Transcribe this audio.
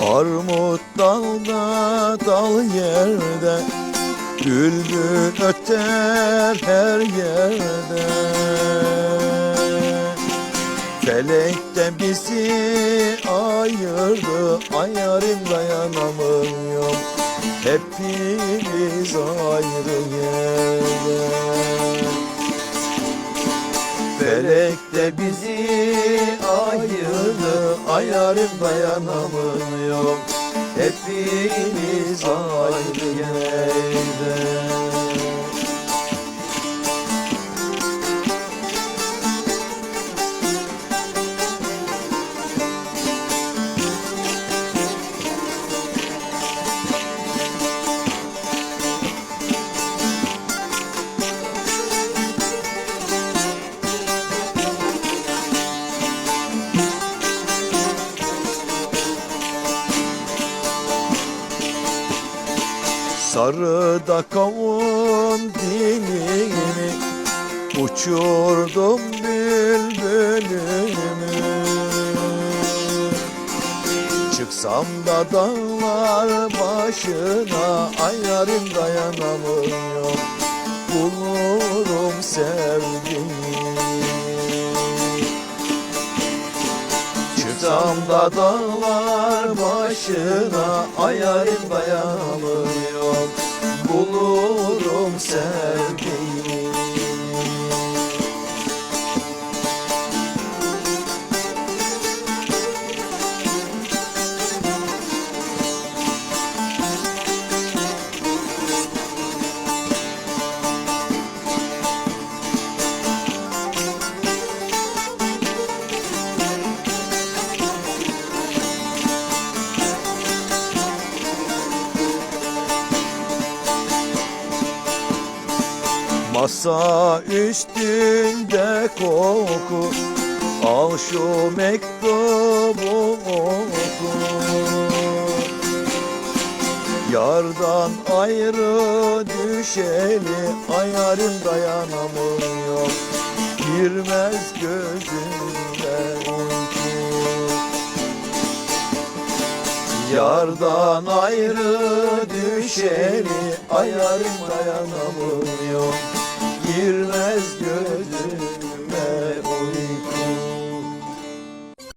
Armut dalda dal yerde Bülbül öter her yerde. Felek de bizi ayırdı Ay yarim dayanamıyorum Hepimiz ayrı yerde. Felek de bizi ayırdı Ay yarim dayanamıyorum Hepimiz ayrı yerde Sarı da kavun dilimi Uçurdum bülbülümü Çıksam da dağlar başına Ay yarim dayanamıyorum. Bulurum sevdiğimi Çıksam da dağlar başına Ayarım dayanamıyorum Bulurum sevdiğimi Masa üstünde koku Al şu mektubu oku. Yardan ayrı düşeli Ayarım dayanamıyor. Girmez gözümden uyku Yardan ayrı düşeli Ayarım dayanamıyor Girmez gözüm